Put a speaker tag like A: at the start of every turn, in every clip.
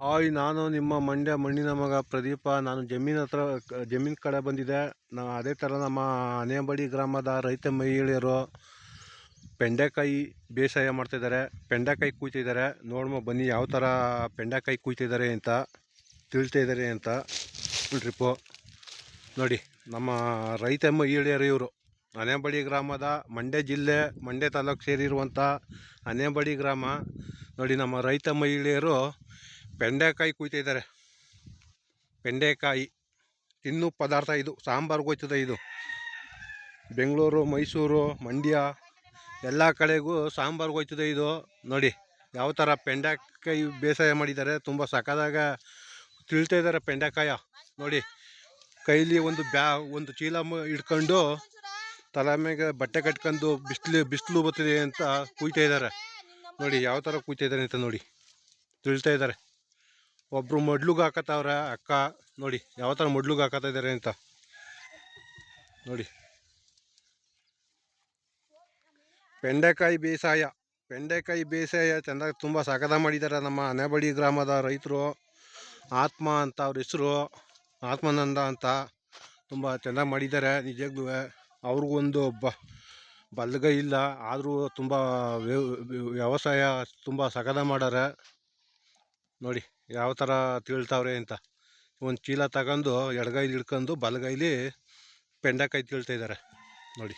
A: Hi, ನಾನು ನಿಮ್ಮ ಮಂಡ್ಯ ಮಣ್ಣಿನ ಮಗ ಪ್ರದೀಪ. ನಾನು ಜಮೀನ್ ಹತ್ರ, ಜಮೀನ್ ಕಡೆ ಬಂದಿದ್ದೆ. ನಾ ಅದೇ ಥರ ನಮ್ಮ ಅನೇಬಡಿ ಗ್ರಾಮದ ರೈತ ಮಹಿಳೆಯರು ಬೆಂಡೆಕಾಯಿ ಬೇಸಾಯ ಮಾಡ್ತಿದ್ದಾರೆ. ಬೆಂಡೆಕಾಯಿ ಕುಯ್ತಿದ್ದಾರೆ. ನೋಡ್ಮ, ಬನ್ನಿ ಯಾವ ಥರ ಬೆಂಡೆಕಾಯಿ ಕೂಯ್ತಿದ್ದಾರೆ ಅಂತ, ತಿಳ್ತಾ ಇದ್ದಾರೆ ಅಂತ ಟ್ರಿಪ್ಪು ನೋಡಿ, ನಮ್ಮ ರೈತ ಮಹಿಳೆಯರು ಇವರು. ಅನೇಬಡಿ ಗ್ರಾಮದ ಮಂಡ್ಯ ಜಿಲ್ಲೆ, ಮಂಡ್ಯ ತಾಲೂಕು ಸೇರಿರುವಂಥ ಅನೇಬಡಿ ಗ್ರಾಮ. ನೋಡಿ, ನಮ್ಮ ರೈತ ಮಹಿಳೆಯರು ಬೆಂಡೆಕಾಯಿ ಕುಯ್ತಿದ್ದಾರೆ. ಬೆಂಡೆಕಾಯಿ ತಿನ್ನು ಪದಾರ್ಥ ಇದು. ಸಾಂಬಾರ್ಗೆ ಹೋಯ್ತದೆ ಇದು. ಬೆಂಗಳೂರು, ಮೈಸೂರು, ಮಂಡ್ಯ ಎಲ್ಲ ಕಡೆಗೂ ಸಾಂಬಾರ್ಗೆ ಹೋಯ್ತದೆ ಇದು. ನೋಡಿ, ಯಾವ ಥರ ಪೆಂಡೆಕಾಯಿ ಬೇಸಾಯ ಮಾಡಿದ್ದಾರೆ. ತುಂಬ ಸಕ್ಕದಾಗ ತಿಳ್ತಾ ಇದ್ದಾರೆ ಬೆಂಡೆಕಾಯ. ನೋಡಿ, ಕೈಲಿ ಒಂದು ಬ್ಯಾ, ಒಂದು ಚೀಲ ಇಟ್ಕೊಂಡು ತಲೆ ಮೇಲೆ ಬಟ್ಟೆ ಕಟ್ಕೊಂಡು ಬಿಸಿಲು ಬಿಸಿಲು ಬರ್ತಿದೆ ಅಂತ ಕುಯ್ತಾ ಇದ್ದಾರೆ. ನೋಡಿ, ಯಾವ ಥರ ಕುಯ್ತಾ ಇದ್ದಾರೆ ಅಂತ ನೋಡಿ. ತಿಳ್ತಾ ಇದ್ದಾರೆ. ಒಬ್ಬರು ಮಡ್ಲುಗೆ ಹಾಕತ್ತವ್ರೆ ಅಕ್ಕ, ನೋಡಿ ಯಾವ ಥರ ಮಡ್ಲುಗೆ ಹಾಕತ್ತಾ ಇದ್ದಾರೆ ಅಂತ. ನೋಡಿ. ಬೆಂಡೆಕಾಯಿ ಬೇಸಾಯ ಬೆಂಡೆಕಾಯಿ ಬೇಸಾಯ ಚೆಂದ ತುಂಬ ಸಗದ ಮಾಡಿದ್ದಾರೆ ನಮ್ಮ ಅನೆಬಡಿ ಗ್ರಾಮದ ರೈತರು. ಆತ್ಮ ಅಂತ ಅವ್ರ ಹೆಸರು, ಆತ್ಮಾನಂದ ಅಂತ ತುಂಬ ಚೆನ್ನಾಗಿ ಮಾಡಿದ್ದಾರೆ ನಿಜಕ್ಕೂ ಅವ್ರಿಗೊಂದು ಬ, ಬಲ್ಗೈ ಇಲ್ಲ, ಆದರೂ ತುಂಬ ವ್ಯವ- ವ್ಯವಸಾಯ ತುಂಬ ಸಗದ ಮಾಡಾರೆ. ನೋಡಿ. ಯಾವ ಥರ ತಿಳ್ತಾವ್ರೆ ಅಂತ. ಒಂದು ಚೀಲ ತಗೊಂಡು ಎಡಗೈಲಿ ಹಿಡ್ಕೊಂಡು ಬಲಗೈಲಿ ಪೆಂಡಕಾಯಿ ತಿಳ್ತಾ ಇದ್ದಾರೆ ನೋಡಿ.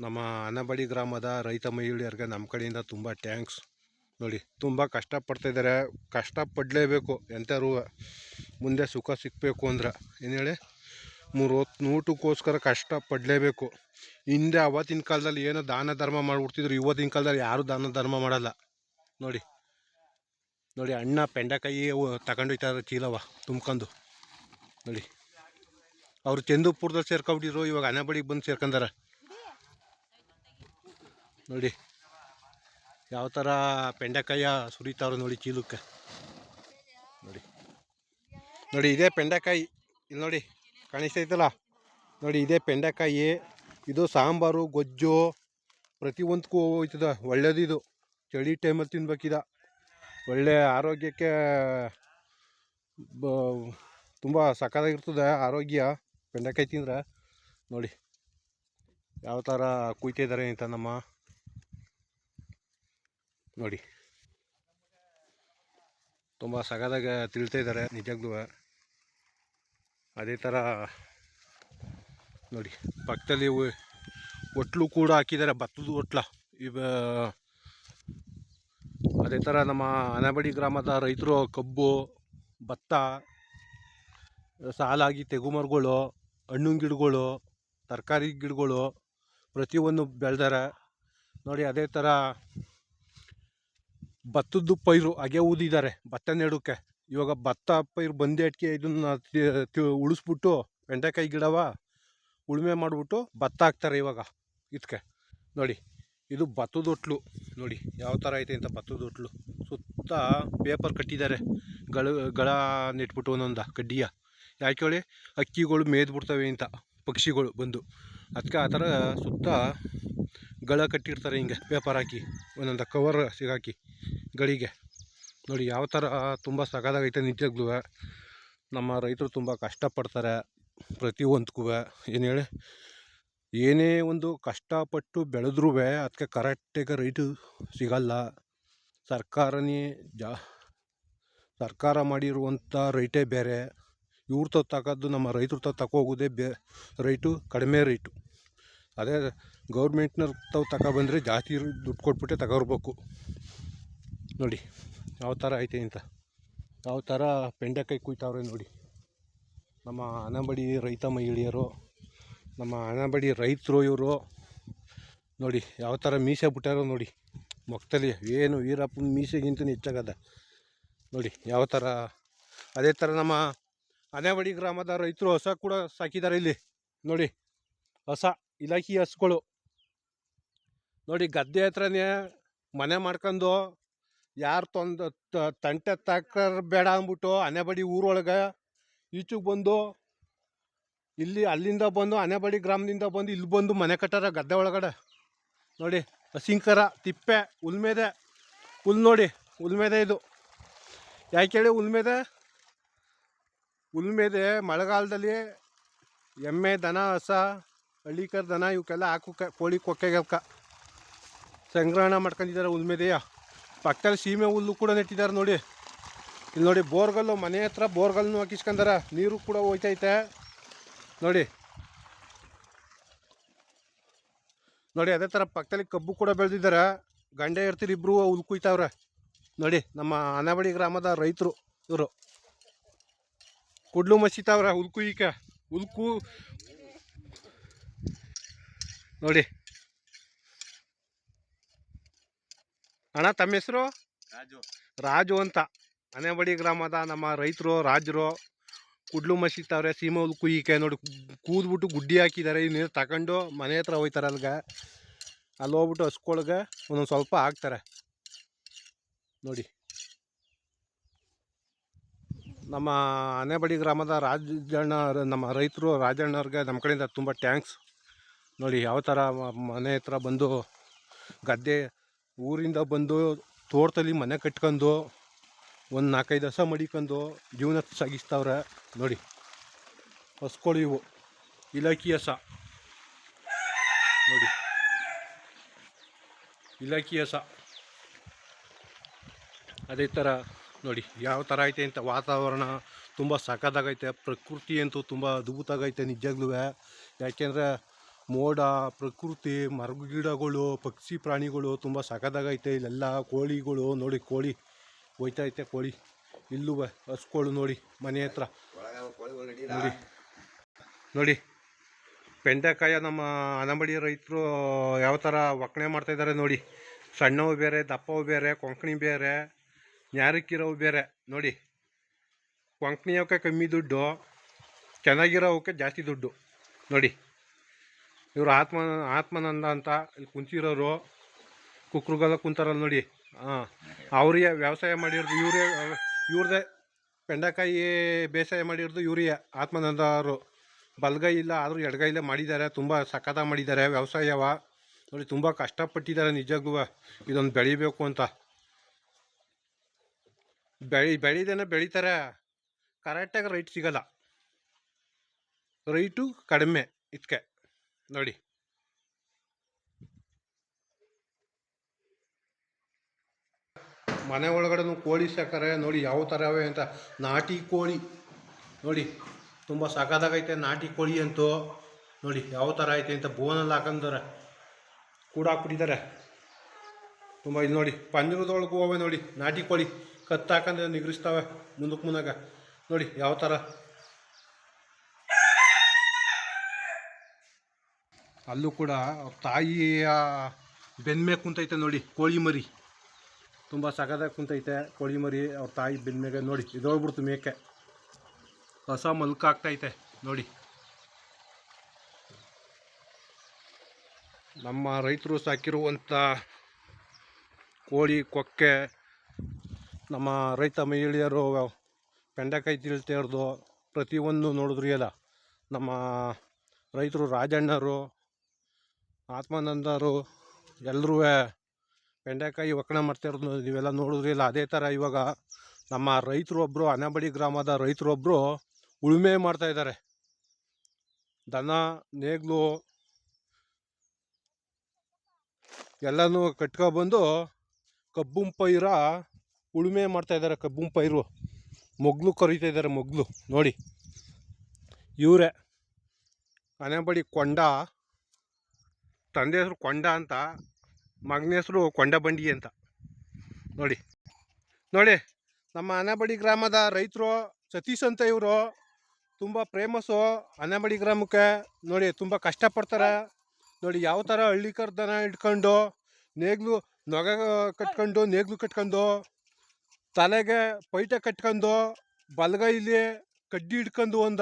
A: ನಮ್ಮ ಅನಬಡಿ ಗ್ರಾಮದ ರೈತ ಮಹಿಳೆಯರಿಗೆ ನಮ್ಮ ಕಡೆಯಿಂದ ತುಂಬ ಟ್ಯಾಂಕ್ಸ್ ನೋಡಿ, ತುಂಬ ಕಷ್ಟಪಡ್ತಾಯಿದ್ದಾರೆ ಕಷ್ಟಪಡಲೇಬೇಕು ಎಂಥರೂ ಮುಂದೆ ಸುಖ ಸಿಕ್ಕಬೇಕು ಅಂದ್ರೆ. ಏನು ಹೇಳಿ, ಮೂರು ಹೊತ್ತು ಊಟಕ್ಕೋಸ್ಕರ ಕಷ್ಟಪಡಲೇಬೇಕು ಹಿಂದೆ ಅವತ್ತಿನ ಕಾಲದಲ್ಲಿ ಏನೋ ದಾನ ಧರ್ಮ ಮಾಡಿಬಿಡ್ತಿದ್ರು, ಇವತ್ತಿನ ಕಾಲದಲ್ಲಿ ಯಾರೂ ದಾನ ಧರ್ಮ ಮಾಡಲ್ಲ. ನೋಡಿ. ನೋಡಿ, ಅಣ್ಣ ಬೆಂಡೆಕಾಯಿ ತಗೊಂಡೋಗ್ತಾರೆ ಚೀಲವ ತುಂಬ್ಕೊಂಡು ನೋಡಿ. ಅವ್ರು ಚಂದುಪುರದಲ್ಲಿ ಸೇರ್ಕೊಬಿಟ್ಟಿದ್ರು, ಇವಾಗ ಅನಬಡಿಗೆ ಬಂದು ಸೇರ್ಕೊಂಡಾರ. ನೋಡಿ. ಯಾವ ಥರ ಬೆಂಡೆಕಾಯ ಸುರಿತಾವ್ರು ನೋಡಿ ಚೀಲಕ್ಕೆ. ನೋಡಿ. ನೋಡಿ, ಇದೇ ಬೆಂಡೆಕಾಯಿ. ಇಲ್ಲಿ ನೋಡಿ, ಕಾಣಿಸ್ತೈತಲ್ಲ? ನೋಡಿ, ಇದೇ ಬೆಂಡೆಕಾಯಿ. ಇದು ಸಾಂಬಾರು, ಗೊಜ್ಜು ಪ್ರತಿಯೊಂದಕ್ಕೂ ಹೋಯ್ತದ. ಒಳ್ಳೇದಿದು. ಚಳಿ ಟೈಮಲ್ಲಿ ತಿನ್ಬೇಕಿದ. ಒಳ್ಳೆ ಆರೋಗ್ಯಕ್ಕೆ, ಬ, ತುಂಬ ಸಕ್ಕತ್ತಾಗಿರ್ತದೆ ಆರೋಗ್ಯ. ಬೆಂಡೆಕಾಯಿ ತಿಂದ್ರೆ. ನೋಡಿ, ಯಾವ ಥರ ಕುಯ್ತಿದ್ದಾರೆ ಅಂತ ನಮ್ಮ ನೋಡಿ. ತುಂಬ ಸಗದಾಗ ತಿಳ್ತಾ ಇದ್ದಾರೆ ನಿಜವಾಗ್ಲೂ ಅದೇ ಥರ ನೋಡಿ, ಪಕ್ಕದಲ್ಲಿ ಒಟ್ಲು ಕೂಡ ಹಾಕಿದ್ದಾರೆ, ಭತ್ತದ ಒಟ್ಲ. ಇವ ಅದೇ ಥರ ನಮ್ಮ ಅನಬಡಿ ಗ್ರಾಮದ ರೈತರು ಕಬ್ಬು, ಭತ್ತ, ಸಾಲಾಗಿ ತೆಗುಮರಗಳು ಹಣ್ಣಿನ ಗಿಡಗಳು, ತರಕಾರಿ ಗಿಡಗಳು ಪ್ರತಿಯೊಂದು ಬೆಳೆದಾರೆ. ನೋಡಿ ಅದೇ ಥರ ಭತ್ತದ್ದು ಪೈರು ಹಾಗೆ ಊದಿದ್ದಾರೆ ಭತ್ತ ನೆಡೋಕ್ಕೆ ಇವಾಗ ಭತ್ತ ಪೈರು ಬಂದೇಟ್ಗೆ ಇದನ್ನ ತಿ- ತಿ- ಉಳಿಸ್ಬಿಟ್ಟು ಬೆಂಡೆಕಾಯಿ ಗಿಡವ ಉಳುಮೆ ಮಾಡಿಬಿಟ್ಟು ಭತ್ತ ಹಾಕ್ತಾರೆ ಇವಾಗ ಇದಕ್ಕೆ ನೋಡಿ ಇದು ಭತ್ತದ ಹೊಟ್ಲು ನೋಡಿ, ಯಾವ ಥರ ಐತೆ ಅಂತ ಭತ್ತದ ಹೊಟ್ಲು ಸುತ್ತ ಪೇಪರ್ ಕಟ್ಟಿದ್ದಾರೆ. ಗಳ ಗಳ ನೆಟ್ಬಿಟ್ಟು ಒಂದೊಂದು ಕಡ್ಡಿಯ. ಯಾಕೆ ಹೇಳಿ? ಅಕ್ಕಿಗಳು ಮೇದ್ಬಿಡ್ತವೆ ಅಂತ. ಪಕ್ಷಿಗಳು ಬಂದು. ಅದಕ್ಕೆ ಆ ಥರ ಸುತ್ತ ಗಳ ಕಟ್ಟಿರ್ತಾರೆ ಹಿಂಗೆ ಪೇಪರ್ ಹಾಕಿ. ಒಂದೊಂದು ಕವರ್ ಸಿಗಾಕಿ ಗಳಿಗೆ. ನೋಡಿ, ಯಾವ ಥರ ತುಂಬ ಸಗದಾಗೈತೆ ನಿಜವಾಗ್ಲೂ ನಮ್ಮ ರೈತರು ತುಂಬ ಕಷ್ಟಪಡ್ತಾರೆ. ಪ್ರತಿಯೊಂದಕ್ಕೂ ಏನು ಹೇಳಿ? ಏನೇ ಒಂದು ಕಷ್ಟಪಟ್ಟು ಬೆಳೆದ್ರೂ ಅದಕ್ಕೆ ಕರೆಕ್ಟಾಗಿ ರೈಟು ಸಿಗಲ್ಲ. ಸರ್ಕಾರನೇ ಜಾ ಸರ್ಕಾರ ಮಾಡಿರುವಂಥ ರೈಟೇ ಬೇರೆ. ಇವ್ರ ತಾವು ತಗೋದು ನಮ್ಮ ರೈತರ ತಾವು ಹೋಗೋದೆ ಬೇ ರೈಟು, ಕಡಿಮೆ ರೈಟು. ಅದೇ ಗೌರ್ಮೆಂಟ್ನವ್ರು ತಾವು ತಗೊಬಂದರೆ ಜಾಸ್ತಿ ದುಡ್ಡು ಕೊಟ್ಬಿಟ್ಟೆ ತಗೋರ್ಬೇಕು. ನೋಡಿ, ಯಾವ ಥರ ಐತೆ ಅಂತ. ಯಾವ ಥರ ಬೆಂಡೆಕಾಯಿ ಕುಯ್ತಾವ್ರೆ ನೋಡಿ. ನಮ್ಮ ಅನಂಬಡಿ ರೈತ ಮಹಿಳೆಯರು. ನಮ್ಮ ಅನಬಡಿ ರೈತರು ಇವರು. ನೋಡಿ, ಯಾವ ಥರ ಮೀಸೆ ಬಿಟ್ಟಾರೋ ನೋಡಿ. ಮೊಕ್ತಲ್ಲಿ ಏನು ವೀರಪ್ಪನ ಮೀಸೆಗಿಂತ ಹೆಚ್ಚಾಗದ. ನೋಡಿ, ಯಾವ ಥರ ಅದೇ ಥರ ನಮ್ಮ ಅನೇಬಡಿ ಗ್ರಾಮದ ರೈತರು ಹೊಸ ಕೂಡ ಸಾಕಿದ್ದಾರೆ ಇಲ್ಲಿ. ನೋಡಿ, ಹೊಸ, ಇಲಾಖೆ ಹಸುಗಳು. ನೋಡಿ, ಗದ್ದೆ ಹತ್ರನೇ ಮನೆ ಮಾಡ್ಕೊಂಡು ಯಾರು ತೊಂದ ತಂಟೆ ತಕ್ಕರ್ ಬೇಡ ಅಂದ್ಬಿಟ್ಟು ಅನೆಬಡಿ ಊರೊಳಗೆ ಈಚೆಗೆ ಬಂದು ಇಲ್ಲಿ ಅಲ್ಲಿಂದ ಬಂದು ಅನೆಬಡಿ ಗ್ರಾಮದಿಂದ ಬಂದು ಇಲ್ಲಿ ಬಂದು ಮನೆ ಕಟ್ಟಾರ ಗದ್ದೆ ಒಳಗಡೆ. ನೋಡಿ ಹಸಿಂಕರ ತಿಪ್ಪೆ, ಉಲ್ಮೆದೆ. ಹುಲ್ ನೋಡಿ, ಉಲ್ಮೆದೆ ಇದು. ಯಾಕೆ ಹೇಳಿ ಉಲ್ಮೆದೆ? ಉಲ್ಮೆದೆ ಮಳೆಗಾಲದಲ್ಲಿ ಎಮ್ಮೆ, ದನ, ಹಸ, ಹಳ್ಳಿಕರ್ ದನ ಇವಕ್ಕೆಲ್ಲ ಹಾಕೋಕೆ ಕೋಳಿ ಕೊಕ್ಕೆಗಲ್ಕ ಸಂಗ್ರಹಣ ಮಾಡ್ಕೊಂಡಿದ್ದಾರೆ ಉಲ್ಮೆದೆಯ. ಪಕ್ಕದಲ್ಲಿ ಸೀಮೆ ಹುಲ್ಲು ಕೂಡ ನೆಟ್ಟಿದ್ದಾರೆ ನೋಡಿ. ಇಲ್ಲಿ ನೋಡಿ, ಬೋರ್ಗಲ್ಲು, ಮನೆ ಹತ್ರ ಬೋರ್ಗಲ್ನು ಹಾಕಿಸ್ಕೊಂಡಾರ. ನೀರು ಕೂಡ ಹೋಯ್ತೈತೆ. ನೋಡಿ. ನೋಡಿ ಅದೇ ಥರ ಪಕ್ಕದಲ್ಲಿ ಕಬ್ಬು ಕೂಡ ಬೆಳೆದಿದ್ದಾರೆ. ಗಂಡೆ ಇರ್ತೀರಿ ಇಬ್ಬರು ಉಲ್ಕುಯ್ತಾವ್ರೆ ನೋಡಿ ನಮ್ಮ ಅನಾಬಡಿ ಗ್ರಾಮದ ರೈತರು ಇವರು. ಕುಡ್ಲು ಮಸೀತಾವ್ರೆ ಹುಲ್ ಉಲ್ಕು ನೋಡಿ. ಅಣ್ಣ ತಮ್ಮ ಹೆಸರು?
B: ರಾಜು.
A: ರಾಜು ಅಂತ. ಅನೆಬಡಿ ಗ್ರಾಮದ ನಮ್ಮ ರೈತರು ರಾಜರು. ಕುಡ್ಲು ಮಸಿತಾವ್ರೆ, ಸೀಮೆ ಹುಲ್ ಕುಯ್ಯಕ್ಕೆ ನೋಡಿ, ಕೂದ್ಬಿಟ್ಟು ಗುಡ್ಡಿ ಹಾಕಿದ್ದಾರೆ ನೀರು ತಗೊಂಡು ಮನೆ ಹತ್ರ ಹೋಯ್ತಾರೆ ಅಲ್ಗ. ಅಲ್ಲಿ ಹೋಗ್ಬಿಟ್ಟು ಹಸ್ಕೊಳ್ಗ ಒಂದೊಂದು ಸ್ವಲ್ಪ ಹಾಕ್ತಾರೆ. ನೋಡಿ. ನಮ್ಮ ಅನೆಬಡಿ ಗ್ರಾಮದ ರಾಜಣ್ಣ ನಮ್ಮ ರೈತರು ರಾಜಣ್ಣವ್ರಿಗೆ ನಮ್ಮ ಕಡೆಯಿಂದ ತುಂಬ ಟ್ಯಾಂಕ್ಸ್ ನೋಡಿ, ಯಾವ ಥರ ಮನೆ ಹತ್ರ ಬಂದು ಗದ್ದೆ, ಊರಿಂದ ಬಂದು ತೋಟದಲ್ಲಿ ಮನೆ ಕಟ್ಕೊಂಡು ಒಂದು ನಾಲ್ಕೈದು ಹಸ ಮಡಿಕೊಂಡು ಜೀವನ ಸಾಗಿಸ್ತಾವ್ರೆ ನೋಡಿ. ಹಸ್ಕೊಳ್ಳಿ ಇವು ಇಲಾಖಿ ಹಸ ನೋಡಿ. ಇಲಾಖಿ ಹಸ ಅದೇ ಥರ ನೋಡಿ, ಯಾವ ಥರ ಐತೆ ಅಂತ ವಾತಾವರಣ ತುಂಬ ಸಖತ್ತಾಗೈತೆ. ಪ್ರಕೃತಿ ಅಂತೂ ತುಂಬ ಅದ್ಭುತಾಗೈತೆ ನಿಜಾಗ್ಲೂ. ಯಾಕೆಂದರೆ ಮೋಡ, ಪ್ರಕೃತಿ ಮರ ಗಿಡಗಳು ಪಕ್ಷಿ ಪ್ರಾಣಿಗಳು ತುಂಬ ಸಖತ್ತಾಗೈತೆ. ಇಲ್ಲೆಲ್ಲ ಕೋಳಿಗಳು ನೋಡಿ, ಕೋಳಿ ಹೋಯ್ತೈತೆ ಕೋಳಿ ಇಲ್ಲೂ ಹಸ್ಕೊಳ್ಳು ನೋಡಿ, ಮನೆ ಹತ್ರ. ನೋಡಿ. ನೋಡಿ. ಬೆಂಡೆಕಾಯ ನಮ್ಮ ಅನಂಬಡಿ ರೈತರು ಯಾವ ಥರ ಒಕ್ಕಣೆ ಮಾಡ್ತಾಯಿದ್ದಾರೆ ನೋಡಿ. ಸಣ್ಣವು ಬೇರೆ, ದಪ್ಪವು ಬೇರೆ, ಕೊಂಕಣಿ ಬೇರೆ, ನ್ಯಾರಕ್ಕಿರೋವು ಬೇರೆ. ನೋಡಿ. ಕೊಂಕಣಿ ಅವಕ್ಕೆ ಕಮ್ಮಿ ದುಡ್ಡು, ಚೆನ್ನಾಗಿರೋವಕ್ಕೆ ಜಾಸ್ತಿ ದುಡ್ಡು. ನೋಡಿ. ಇವರು ಆತ್ಮ, ಆತ್ಮನಂದ ಅಂತ ಇಲ್ಲಿ ಕುಂತಿರೋರು. ಕುಕ್ರುಗಲ್ಲ ಕುಂತಾರಲ್ಲ ನೋಡಿ. ಹಾಂ. ಅವ್ರಿಗೆ ವ್ಯವಸಾಯ ಮಾಡಿರೋದು ಇವರೇ ಇವ್ರದ್ದೇ ಬೆಂಡೆಕಾಯಿ ಬೇಸಾಯ ಮಾಡಿರೋದು ಯೂರಿಯಾ ಆತ್ಮಾನಂದ ಅವರು ಬಲಗೈ ಇಲ್ಲ ಆದರೂ ಎಡಗೈಲೇ ಮಾಡಿದ್ದಾರೆ, ತುಂಬ ಸಖತ್ತಾಗಿ ಮಾಡಿದ್ದಾರೆ. ವ್ಯವಸಾಯವ ನೋಡಿ ತುಂಬ ಕಷ್ಟಪಟ್ಟಿದ್ದಾರೆ ನಿಜಕ್ಕೂ. ಇದೊಂದು ಬೆಳಿಬೇಕು ಅಂತ. ಬೆಳಿ, ಬೆಳಿದೇನೆ ಬೆಳೀತಾರೆ. ಕರೆಕ್ಟಾಗಿ ರೈಟ್ ಸಿಗಲ್ಲ. ರೈಟು ಕಡಿಮೆ ಇದಕ್ಕೆ ನೋಡಿ. ಮನೆ ಒಳಗಡೆನೂ ಕೋಳಿ ಸಾಕಾರೆ, ನೋಡಿ ಯಾವ ಥರ ಅವೆ ಅಂತ. ನಾಟಿ ಕೋಳಿ, ನೋಡಿ, ತುಂಬ ಸಾಕಾದಾಗೈತೆ ನಾಟಿ ಕೋಳಿ ಅಂತೂ. ನೋಡಿ ಯಾವ ಥರ ಐತೆ ಅಂತ ಬೋನಲ್ಲಿ ಹಾಕೊಂಡಾರೆ ಕೂಡ ಹಾಕ್ಬಿಟ್ಟಿದ್ದಾರೆ. ತುಂಬ ಇಲ್ಲಿ ನೋಡಿ, ಪಂಜರದೊಳಗೂ ಹೋವೆ ನೋಡಿ, ನಾಟಿ ಕೋಳಿ. ಕತ್ತು ಹಾಕಂದ್ರೆ ನಿಗ್ರಿಸ್ತಾವೆ ಮುಂದಕ್ಕೆ ಮುನ್ನಾಗ ನೋಡಿ ಯಾವ ಥರ ಅಲ್ಲೂ ಕೂಡ ತಾಯಿಯ ಬೆನ್ಮೆ ಕುಂತೈತೆ ನೋಡಿ, ಕೋಳಿ ಮರಿ. ತುಂಬ ಸಖತ್ತಾಗಿ ಕುಂತೈತೆ ಕೋಳಿ ಮರಿ ಅವ್ರ ತಾಯಿ ಬೆನ್ಮೆಗೆ ನೋಡಿ ಇದೋಗ್ಬಿಡ್ತು ಮೇಕೆ. ಹೊಸ ಮಲ್ಕಾಗ್ತೈತೆ, ನೋಡಿ. ನಮ್ಮ ರೈತರು ಸಾಕಿರುವಂಥ ಕೋಳಿ, ಕೊಕ್ಕೆ, ನಮ್ಮ ರೈತ ಮಹಿಳೆಯರು ಬೆಂಡೆಕಾಯಿ ತಿಳ್ತೇರ್ದು ಪ್ರತಿಯೊಂದು ನೋಡಿದ್ರಿ ಎಲ್ಲ ನಮ್ಮ ರೈತರು ರಾಜಣ್ಣರು, ಆತ್ಮಾನಂದರು ಎಲ್ಲರೂ ಬೆಂಡೆಕಾಯಿ ಒಕ್ಕಣೆ ಮಾಡ್ತಿರೋದು ನೀವೆಲ್ಲ ನೋಡಿದ್ರಿಲ್ಲ ಅದೇ ಥರ ಇವಾಗ ನಮ್ಮ ರೈತರು ಒಬ್ಬರು ಅನಬಡಿ ಗ್ರಾಮದ ರೈತರೊಬ್ಬರು ಉಳುಮೆ ಮಾಡ್ತಾಯಿದ್ದಾರೆ ದನ, ನೇಗ್ಲು ಎಲ್ಲನೂ ಕಟ್ಕೊಬಂದು ಕಬ್ಬುಂ ಪೈರ ಉಳುಮೆ ಮಾಡ್ತಾಯಿದ್ದಾರೆ ಕಬ್ಬುಂ ಪೈರು ಮೊಗ್ಲು ಕರೀತಾ ಇದ್ದಾರೆ ಮೊಗ್ಲು, ನೋಡಿ. ಇವರೇ ಅನೆಬಡಿ ಕೊಂಡ, ತಂದೆ ಹೆಸರು ಕೊಂಡ ಅಂತ ಮಗನ ಹೆಸರು ಕೊಂಡಬಂಡಿ ಅಂತ. ನೋಡಿ. ನೋಡಿ, ನಮ್ಮ ಅನಬಡಿ ಗ್ರಾಮದ ರೈತರು, ಸತೀಶ್ ಅಂತ ಇವರು ತುಂಬ ಪ್ರೇಮಸ್ಸು ಅನಬಡಿ ಗ್ರಾಮಕ್ಕೆ ನೋಡಿ ತುಂಬ ಕಷ್ಟಪಡ್ತಾರೆ. ನೋಡಿ ಯಾವ ಥರ ಹಳ್ಳಿ ಕರ್ದನ ಇಟ್ಕೊಂಡು ನೇಗ್ಲು ನೊಗ ಕಟ್ಕೊಂಡು, ನೇಗ್ಲು ಕಟ್ಕೊಂಡು ತಲೆಗೆ ಪೈಟ ಕಟ್ಕೊಂಡು ಬಲಗೈಲಿ ಕಡ್ಡಿ ಹಿಡ್ಕೊಂಡು ಒಂದ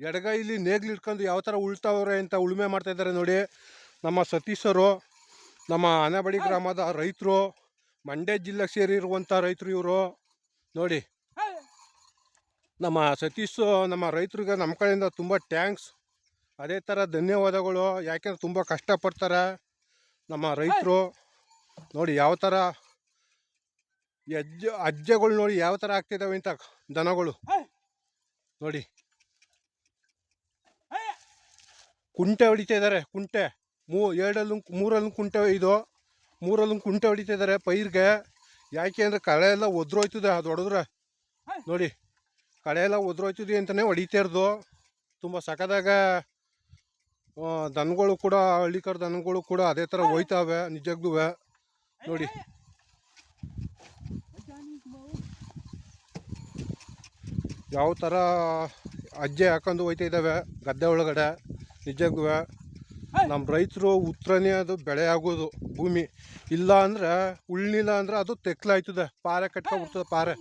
A: ಎಡಗೈಲಿ ನೇಗ್ಲು ಹಿಡ್ಕೊಂಡು ಯಾವ ಥರ ಉಳ್ತಾವ್ರೆ ಅಂತ ಉಳುಮೆ ಮಾಡ್ತಾಯಿದ್ದಾರೆ ನೋಡಿ ನಮ್ಮ ಸತೀಶರು. ನಮ್ಮ ಅನಬಡಿ ಗ್ರಾಮದ ರೈತರು, ಮಂಡ್ಯ ಜಿಲ್ಲೆಗೆ ಸೇರಿರುವಂಥ ರೈತರು ಇವರು. ನೋಡಿ. ನಮ್ಮ ಸತೀಶ್, ನಮ್ಮ ರೈತರಿಗೆ ನಮ್ಮ ಕಡೆಯಿಂದ ತುಂಬ ಟ್ಯಾಂಕ್ಸ್ ಅದೇ ಥರ ಧನ್ಯವಾದಗಳು. ಯಾಕೆಂದ್ರೆ ತುಂಬ ಕಷ್ಟಪಡ್ತಾರೆ ನಮ್ಮ ರೈತರು. ನೋಡಿ ಯಾವ ಥರ ಅಜ್ಜ ಅಜ್ಜಗಳು ನೋಡಿ ಯಾವ ಥರ ಆಗ್ತಿದ್ದಾವೆ ಅಂತ ದನಗಳು. ನೋಡಿ. ಕುಂಟೆ ಹೊಡಿತಾ ಇದ್ದಾರೆ ಕುಂಟೆ. ಮೂ ಎರಡಲ್ಲೂ ಮೂರಲ್ಲೂ ಕುಂಟೆ ಇದು. ಮೂರಲ್ಲೂ ಕುಂಟೆ ಹೊಡಿತಿದ್ದಾರೆ ಪೈರ್ಗೆ. ಯಾಕೆ ಅಂದರೆ ಕಳೆ ಎಲ್ಲ ಒದ್ರೋಯ್ತದೆ ಅದು ಹೊಡೆದ್ರೆ. ನೋಡಿ, ಕಳೆ ಎಲ್ಲ ಒದ್ರೋಯ್ತದೆ ಅಂತಲೇ ಹೊಡಿತಾ ಇರೋದು. ತುಂಬ ಸಕದಾಗ ದನಗಳು ಕೂಡ, ಹಳ್ಳಿಕರ ದನಗಳು ಕೂಡ ಅದೇ ಥರ ಹೋಯ್ತಾವೆ ನಿಜಕ್ಕೂ ನೋಡಿ. ಯಾವ ಥರ ಅಜ್ಜೆ ಹಾಕೊಂಡು ಹೋಯ್ತಾ ಇದ್ದಾವೆ ಗದ್ದೆ ಒಳಗಡೆ ನಿಜಕ್ಕೂ ನಮ್ಮ ರೈತರು ಉತ್ತರನೇ ಅದು ಬೆಳೆ ಆಗೋದು ಭೂಮಿ. ಇಲ್ಲ ಅಂದ್ರೆ ಉಳ್ಳಿಲ್ಲ ಅಂದ್ರೆ ಅದು ತೆಕ್ಲಾಯ್ತದೆ ಪಾರೆ ಕಟ್ಕೊಂಡ್ಬಿಡ್ತದೆ ಪಾರೆ.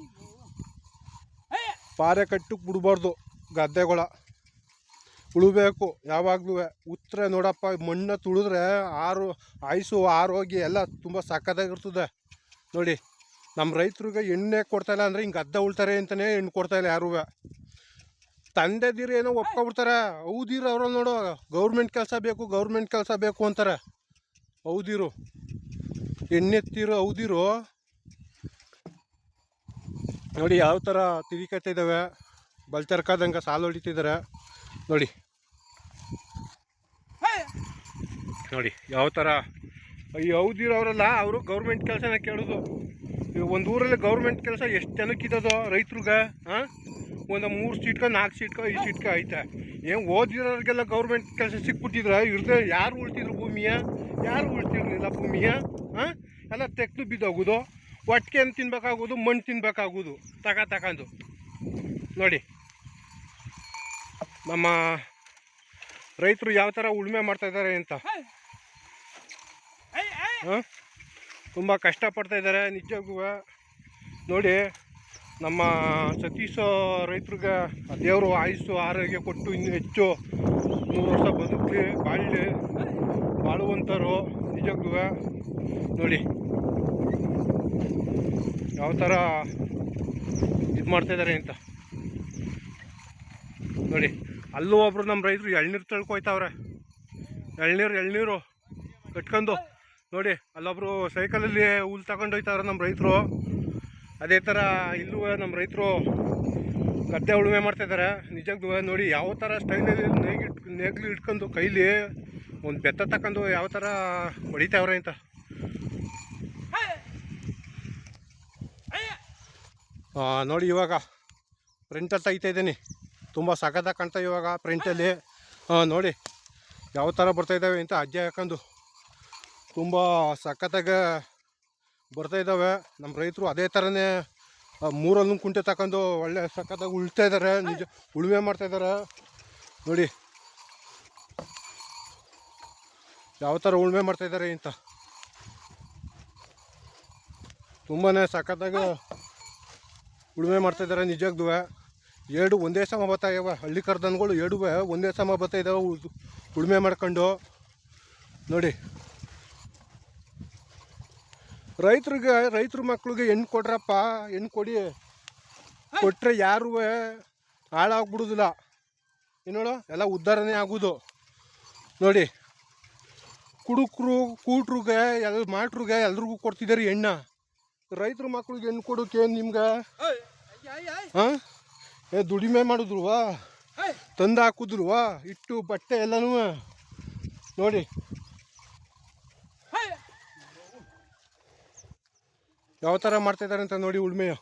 A: ಪಾರೆ ಕಟ್ಟಕ್ಕೆ ಬಿಡಬಾರ್ದು ಗದ್ದೆಗಳ. ಉಳಬೇಕು ಯಾವಾಗಲೂ ಉತ್ತರ ನೋಡಪ್ಪ ಮಣ್ಣು ತುಳಿದ್ರೆ ಆರು ಆಯಸು ಆರೋಗ್ಯ ಎಲ್ಲ ತುಂಬ ಸಕ್ಕತ್ತಾಗಿರ್ತದೆ ನೋಡಿ ನಮ್ಮ ರೈತರಿಗೆ ಎಣ್ಣೆ ಕೊಡ್ತಾಯಿಲ್ಲ ಅಂದರೆ ಹಿಂಗೆ ಗದ್ದೆ ಉಳ್ತಾರೆ ಅಂತಲೇ ಹೆಣ್ಣು ಕೊಡ್ತಾಯಿಲ್ಲ ಯಾರೂ. ತಂದೆದಿರು ಏನೋ ಒಪ್ಕೊಬಿಡ್ತಾರ. ಹೌದಿರು ಅವ್ರಲ್ಲಿ ನೋಡು, ಗೌರ್ಮೆಂಟ್ ಕೆಲಸ ಬೇಕು, ಗೌರ್ಮೆಂಟ್ ಕೆಲಸ ಬೇಕು ಅಂತಾರೆ. ಹೌದಿರು. ಎಣ್ಣೆತ್ತಿರು ಹೌದಿರು. ನೋಡಿ ಯಾವ ಥರ ತಿರಿಕತ್ತಾ ಇದ್ದಾವೆ ಬಲ್ಚರ್ಕಾದಂಗೆ ಸಾಲು ಹೊಡಿತಿದ್ದಾರೆ ನೋಡಿ. ನೋಡಿ ಯಾವ ಥರ ಈ ಹೌದಿರೋರಲ್ಲ ಅವರು ಗೌರ್ಮೆಂಟ್ ಕೆಲಸನ ಕೇಳೋದು. ಒಂದು ಊರಲ್ಲಿ ಗೌರ್ಮೆಂಟ್ ಕೆಲಸ ಎಷ್ಟು ಜನಕ್ಕಿದ್ದದೋ ರೈತ್ರಿಗೆ ಹಾಂ ಒಂದು ಮೂರು ಸೀಟ್ಕ ನಾಲ್ಕು ಸೀಟ್ಕ ಐದು ಸೀಟ್ಕ ಐತೆ. ಏನು ಓದಿರೋರಿಗೆಲ್ಲ ಗೌರ್ಮೆಂಟ್ ಕೆಲಸ ಸಿಕ್ಬಿಟ್ಟಿದ್ರೆ ಇರ್ದೆ ಯಾರು ಉಳ್ತಿದ್ರು ಭೂಮಿಯ? ಯಾರು ಉಳ್ತಿರ್ಲಿಲ್ಲ ಭೂಮಿಯ? ಹಾಂ ಎಲ್ಲ ತೆಗ್ದು ಬಿದ್ದೋಗೋದು. ಒಟ್ಟಿಗೆ ಏನು ತಿನ್ಬೇಕಾಗೋದು? ಮಣ್ಣು ತಿನ್ಬೇಕಾಗೋದು. ತಗ ತಗೊಂಡು ನೋಡಿ. ನಮ್ಮ ರೈತರು ಯಾವ ಥರ ಉಳುಮೆ ಮಾಡ್ತಾ ಇದ್ದಾರೆ ಅಂತ. ಹಾಂ ತುಂಬ ಕಷ್ಟಪಡ್ತಾ ಇದ್ದಾರೆ. ನಿಜವಾಗೂ ನೋಡಿ, ನಮ್ಮ ಸತೀಶ ರೈತರಿಗೆ ದೇವರು ಆಯುಸ್ಸು, ಆರೋಗ್ಯ ಕೊಟ್ಟು ಇನ್ನೂ ಹೆಚ್ಚು ನೂರು ವರ್ಷ ಬದುಕಲಿ, ಬಾಳಲಿ ಬಾಳುವಂಥವ್ರು ನಿಜಕ್ಕೂ ನೋಡಿ, ಯಾವ ಥರ ಇದು ಮಾಡ್ತಾಯಿದ್ದಾರೆ ಅಂತ. ನೋಡಿ, ಅಲ್ಲೂ ಒಬ್ರು ನಮ್ಮ ರೈತರು ಎಳ್ನೀರು ತಳ್ಕೊಯ್ತಾವ್ರೆ. ಎಳ್ನೀರು ಎಳ್ನೀರು ಕಟ್ಕೊಂಡು ನೋಡಿ, ಅಲ್ಲೊಬ್ರು ಸೈಕಲಲ್ಲಿ ಹುಲ್ ತಗೊಂಡು ಹೋಯ್ತಾವ್ರೆ ನಮ್ಮ ರೈತರು. ಅದೇ ಥರ ಇಲ್ಲೂ ನಮ್ಮ ರೈತರು ಗದ್ದೆ ಉಳುಮೆ ಮಾಡ್ತಾಯಿದ್ದಾರೆ ನಿಜಕ್ಕೂ ನೋಡಿ, ಯಾವ ಥರ ಸ್ಟೈಲಲ್ಲಿ ನೇಗಿಟ್ ನೇಗ್ಲು ಇಟ್ಕೊಂಡು ಕೈಲಿ ಒಂದು ಬೆತ್ತ ತಕೊಂಡು ಯಾವ ಥರ ಹೊಡಿತಾವ್ರೆ ಅಂತ. ನೋಡಿ ಇವಾಗ ಪ್ರಿಂಟಲ್ಲಿ ತೆಗಿತಾ ಇದ್ದೀನಿ. ತುಂಬ ಸಖತ್ತಾಗಿ ಕಾಣ್ತಾ ಇವಾಗ ಪ್ರಿಂಟಲ್ಲಿ ನೋಡಿ, ಯಾವ ಥರ ಬರ್ತಾಯಿದ್ದಾವೆ ಅಂತ ಅಜ್ಜೆ ಹಾಕೊಂಡು. ತುಂಬ ಸಖತ್ತಾಗಿ ಬರ್ತಾ ಇದ್ದಾವೆ. ನಮ್ಮ ರೈತರು ಅದೇ ಥರನೇ ಮೂರಲ್ಲೂ ಕುಂಟೆ ತಗೊಂಡು ಒಳ್ಳೆ ಸಖತ್ತಾಗಿ ಉಳ್ತಾ ಇದ್ದಾರೆ ನಿಜ, ಉಳುಮೆ ಮಾಡ್ತಾ ಇದ್ದಾರೆ ನೋಡಿ. ಯಾವ ಥರ ಉಳುಮೆ ಮಾಡ್ತಾ ಇದ್ದಾರೆ ಅಂತ ತುಂಬಾ ಸಖತ್ತಾಗಿ ಉಳುಮೆ ಮಾಡ್ತಾ ಇದ್ದಾರೆ ಎರಡು ಒಂದೇ ಸಮ ಬರ್ತಾ ಇವೆ. ಹಳ್ಳಿ ಕರ್ದನ್ಗಳು ಎರಡು ಒಂದೇ ಸಮ ಬರ್ತಾ ಇದ್ದಾವೆ ಉಳ್- ಉಳುಮೆ ಮಾಡ್ಕೊಂಡು. ನೋಡಿ. ರೈತರಿಗೆ, ರೈತರ ಮಕ್ಳಿಗೆ ಹೆಣ್ಣು ಕೊಡ್ರಪ್ಪ ಹೆಣ್ಣು ಕೊಡಿ. ಕೊಟ್ಟರೆ ಯಾರೂ ಹಾಳಾಗ್ಬಿಡೋದಿಲ್ಲ. ಏನು ನೋಡು ಎಲ್ಲ ಉದ್ಧಾರನೇ ಆಗೋದು. ನೋಡಿ, ಕುಡುಕರು, ಕೂಟ್ರಿಗೆ ಎಲ್ಲ ಮಾಟ್ರಿಗೆ ಎಲ್ರಿಗೂ ಕೊಡ್ತಿದ್ದಾರೆ ಹೆಣ್ಣ. ರೈತರ ಮಕ್ಳಿಗೆ ಹೆಣ್ಣು ಕೊಡೋಕೆ ನಿಮ್ಗೆ? ಹಾಂ ಏ, ದುಡಿಮೆ ಮಾಡಿದ್ರುವಾ? ತಂದು ಹಾಕಿದ್ರುವಾ? ಇಟ್ಟು ಬಟ್ಟೆ ಎಲ್ಲನೂ? ನೋಡಿ ಯಾವ ಥರ ಮಾಡ್ತಿದ್ದಾರೆ ಅಂತ ನೋಡಿ ಉಳ್ಮೆಯ.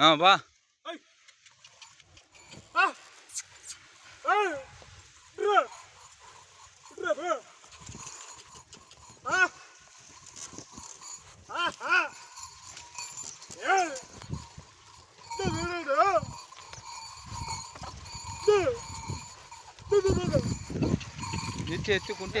B: ಹಾಂ ಬಾ. ಎತ್ತಿ ಎತ್ತಿ ಕುಂಟೆ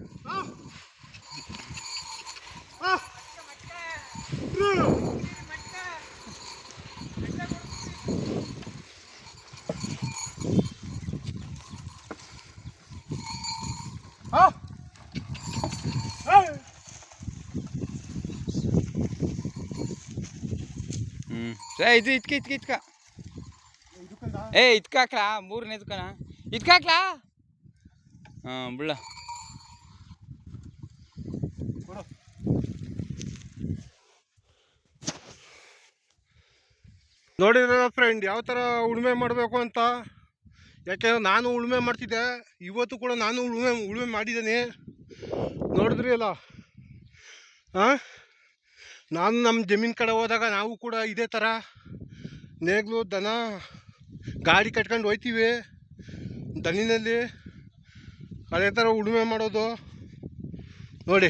B: ಇದು ಇದ್ಕ ಇದ್ಕ ಇದ್ಕ ಏ ಇದ್ಕಾಕ್ಲಾ ಮೂರನೇ ಇದ್ಕಣ ಇದ್ಕಾಕ್ಲಾ ಹಾಂ ಬಿಡ
A: ನೋಡಿದ್ರ ಫ್ರೆಂಡ್ ಯಾವ ಥರ ಉಳುಮೆ ಮಾಡಬೇಕು ಅಂತ? ಯಾಕೆಂದ್ರೆ ನಾನು ಉಳುಮೆ ಮಾಡ್ತಿದ್ದೆ. ಇವತ್ತು ಕೂಡ ನಾನು ಉಳುಮೆ ಉಳುಮೆ ಮಾಡಿದ್ದೇನೆ. ನೋಡಿದ್ರಿ ಅಲ್ಲ? ಹಾಂ ನಾನು ನಮ್ಮ ಜಮೀನು ಕಡೆ ಹೋದಾಗ ನಾವು ಕೂಡ ಇದೇ ಥರ ನೇಗ್ಲು, ದನ ಗಾಡಿ ಕಟ್ಕೊಂಡು ಹೋಯ್ತೀವಿ. ದನಿನಲ್ಲಿ ಅದೇ ಥರ ಉಳುಮೆ ಮಾಡೋದು. ನೋಡಿ.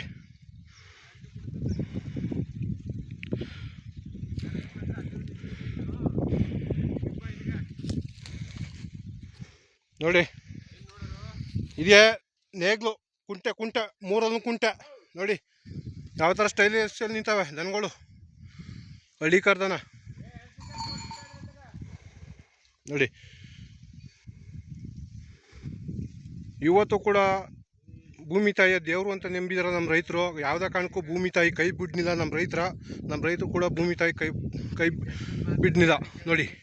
A: ನೋಡಿ. ಇದೇ ನೇಗ್ಲು ಕುಂಟೆ ಕುಂಟೆ, ಮೂರೊಂದು ಕುಂಟೆ. ನೋಡಿ. ಯಾವ ಥರ ಸ್ಟೈಲಿಶಲ್ಲಿ ನಿಂತಾವೆ? ದನಗಳು. ಹಳ್ಳಿ ಕರ್ದನ ನೋಡಿ. ಇವತ್ತು ಕೂಡ ಭೂಮಿ ತಾಯಿಯ ದೇವರು ಅಂತ ನಂಬಿದಾರೆ ನಮ್ಮ ರೈತರು. ಯಾವುದೇ ಕಾರಣಕ್ಕೂ ಭೂಮಿ ತಾಯಿ ಕೈ ಬಿಡ್ನಿಲ್ಲ ನಮ್ಮ ರೈತರ. ನಮ್ಮ ರೈತರು ಕೂಡ ಭೂಮಿ ತಾಯಿ ಕೈ ಕೈ ಬಿಡ್ನಿಲ್ಲ. ನೋಡಿ.